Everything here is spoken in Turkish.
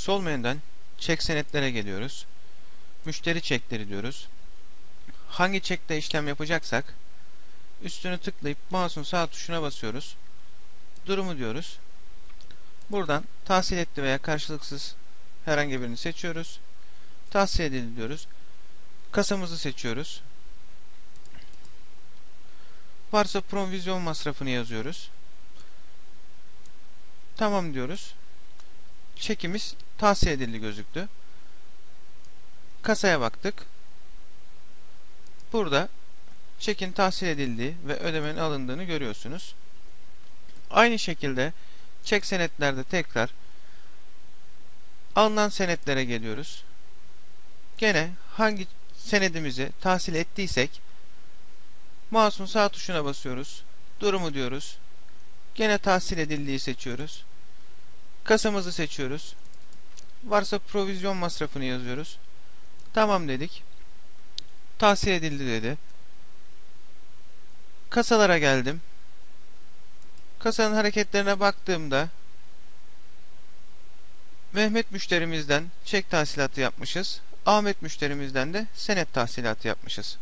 Sol menüden çek senetlere geliyoruz. Müşteri çekleri diyoruz. Hangi çekte işlem yapacaksak üstünü tıklayıp mouse'un sağ tuşuna basıyoruz. Durumu diyoruz. Buradan tahsil etti veya karşılıksız herhangi birini seçiyoruz. Tahsil edildi diyoruz. Kasamızı seçiyoruz. Varsa provizyon masrafını yazıyoruz. Tamam diyoruz. Çekimiz tahsil edildi gözüktü. Kasaya baktık. Burada çekin tahsil edildiği ve ödemenin alındığını görüyorsunuz. Aynı şekilde çek senetlerde tekrar alınan senetlere geliyoruz. Gene hangi senedimizi tahsil ettiysek mouse'un sağ tuşuna basıyoruz. Durumu diyoruz. Gene tahsil edildiği seçiyoruz. Kasamızı seçiyoruz. Varsa provizyon masrafını yazıyoruz. Tamam dedik. Tahsil edildi dedi. Kasalara geldim. Kasanın hareketlerine baktığımda Mehmet müşterimizden çek tahsilatı yapmışız. Ahmet müşterimizden de senet tahsilatı yapmışız.